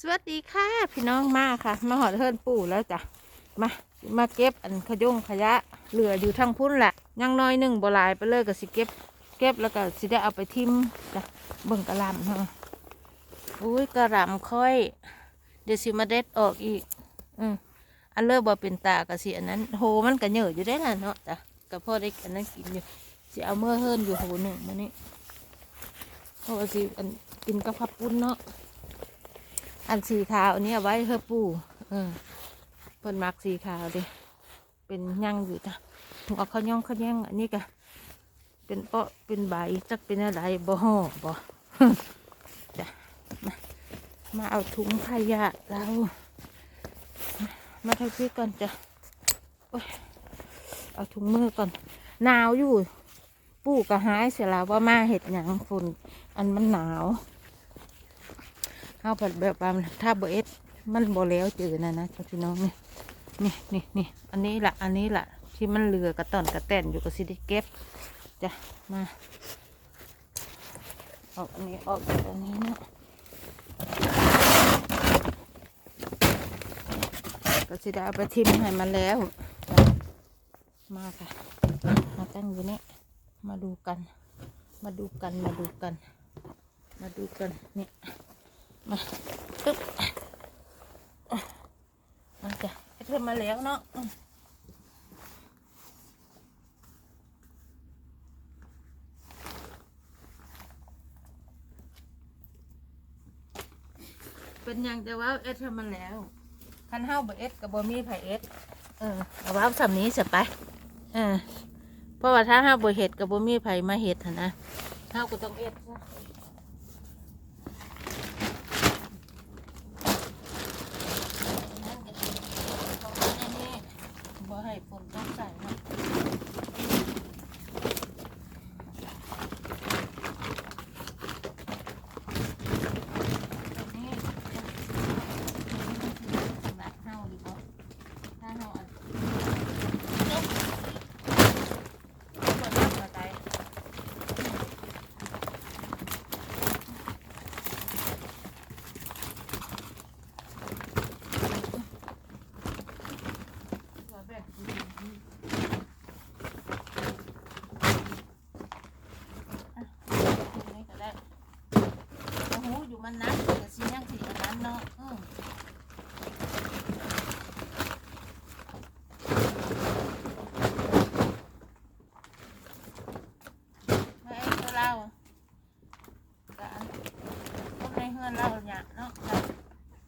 สวัสดีค่ะพี่น้องมาค่ะ มาหอดเทิรนปู่แล้วจ้ะมามาเก็บอันขยงขยะเหลืออยู่ทั้งพุ่นแหละยังน้อยหนึ่งบลายไปเลยก็สิเก็บ เก็บแล้วก็สิได้เอาไปทิมจ้ะเบิ่งกระลำเนาะอุ้ยกระลำค่อย เดี๋ยวสิมาเด็ดออกอีก อืมอันเลิกบ่เป็นตากะสิอันนั้นโหมันก็เหนื่อยอยู่ได้ล่ะเนาะจ้ะก็พอได้อันนั้นกินอยู่สิเอาเมื่อเฮิรนอยู่โหหนึ่งมานี่เพราะว่าสิอันกินกับผับปุ้นเนาะ อันสีขาวอันนี้เอาไว้เพื่อปูเออเพิ่นมักสีขาวดิเป็นยั่งอยู่จ้ะถุงเอาข้าวย่องข้าวแย่งอันนี้ก็เป็นเปาะเป็นใบจักเป็นอะไรบ่ห่อบ่จ้ะมามาเอาถุงขยะเรามามาทักซี่ก่อนจ้ะเอาถุงมือก่อนหนาวอยู่ ปู่ก็หายเสียแล้วว่ามาเห็ดหยังฝนอันมันหนาว ข้าวผัดแบบถ้าเบเอ็ดมันบ่แล้วเจอนะนะพี่น้องนี่นี่นี่นี่อันนี้ละอันนี้ละที่มันเหลือกระต่อนกระแตนอยู่กับสิด้เก็บจ้ะมาออกอันนี้ออกจาอันนี้นะก็สิได้เอาไปทิมให้มันแล้วมาค่ะมาตั้งอยู่นี่มาดูกัน มาดูกันมาดูกัน มาดูกันนี่ มาตึ๊บมาจ้ะไอ้เธอมาแล้วเนาะเป็นยังแต่ว่าเอสเธอมาแล้วคันเฮาบ่เอสกับบมีไผเอสเออเอาว่าสำนี้เสียไปเออเพราะว่าถ้าเฮาบ่เฮ็ดกับบมีไผมาเฮ็ดนะเฮาก็ต้องเอสซะ นั่นก็คือเขาเอาอันนี้บ่ ให้ฝนตกใส่เนาะอันนี้สำหรับเฮาดีบ่ถ้าเฮาอันจบบ่ทำอะไร ว่าแบบนี้อะตรงนี้ก็ได้โอ้โหอยู่ มันนักแต่สิยังสิอันนั้นเนาะอืมมาเอ็นเราก็อันคนในเฮือนเราเนี่ยเนาะ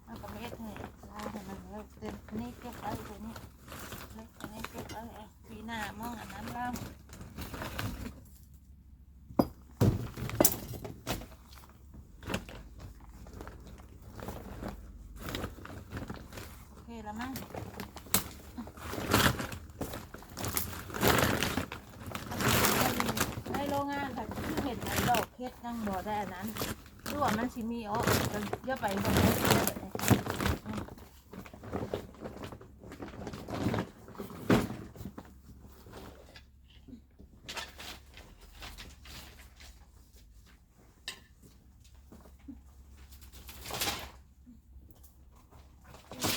มันก็ไม่เอ็ดให้เราให้มันเราเต็มนี่เก็บไว้ตัวนี้ เล็กอันนี้เก็บไว้เอาปีหน้ามองอันนั้นแล้วโอเคแล้ว มั่งในโรงงานค่ะที่เห็นดอกเพชรนั่งบ่ได้อันนั้นดูว่ามันสิมีอ๋อก็เยอะไปหมดเลย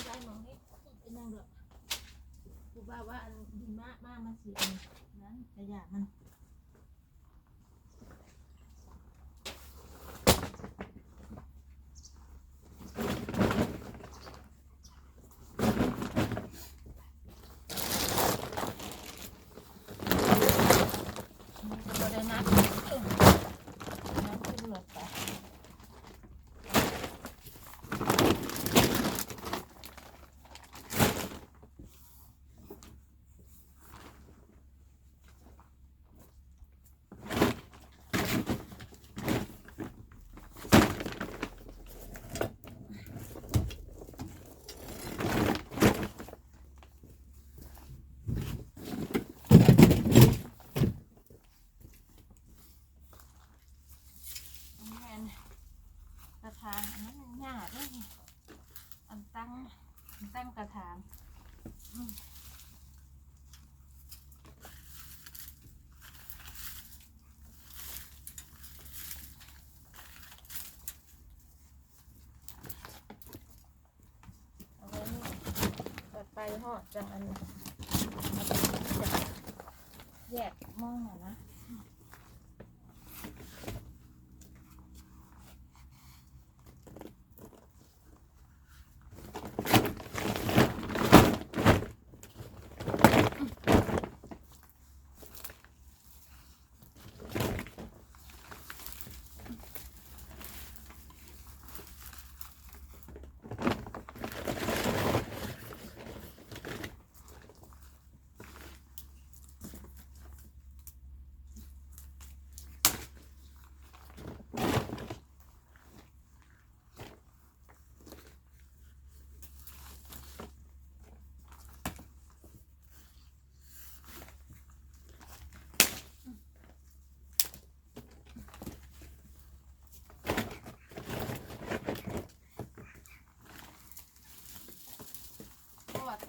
ได้หมองนี้เป็นยังเด้อกูว่าว่าอันดี มากมากมันสีอันนั้นขยะยามันก็บ่ได้นับเออนับขึ้นรถไปอันนี้อันกระถางอันนั้นมันยากเลยนี่อันตั้งอันตั้งกระถางอืม หอดจังอันนี้แยกมอหน่อยนะ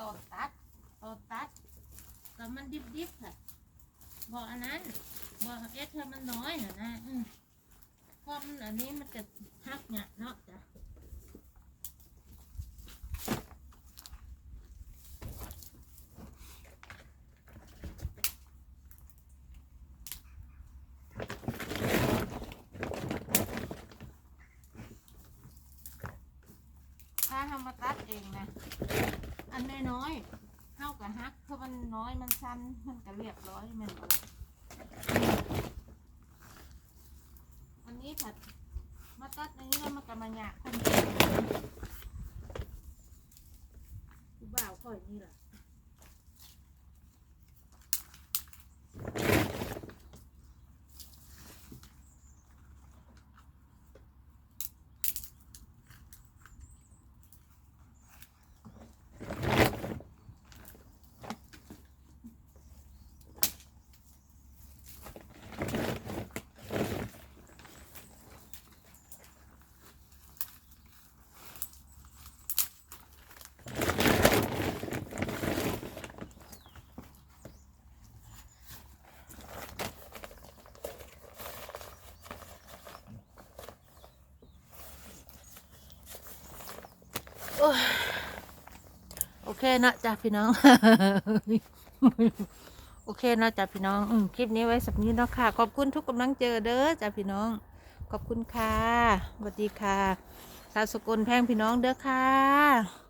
เพราะว่าตอตัดตอตัดก็มันดิบๆค่ะบอกอันนั้นบอกเอสเธอมันน้อยน่ะนะอืมเพราะมันอันนี้มันจะหักเนี่ยเนาะจ้ะถ้าทำมาตัดเองนะ อันน้อยๆเข้ากับฮักเพราะมันน้อยมันสั้นมันก็เรียบร้อยแมันบ่ล่ะอันนี้ผัดมาตัดอันนี้แล้วมันก็มาหยาคนเดียวกูบ่าวค่อยนี่แหละ โอเคนะจ้ะพี่น้อง โอเคนะจ้ะพี่น้องอคลิปนี้ไว้สักนี้เนาะค่ะ ขอบคุณทุกกำลังเจอเด้อจ้ะพี่น้อง ขอบคุณค่ะสวัสดีค่ะ สาวสกุลแพงพี่น้องเด้อค่ะ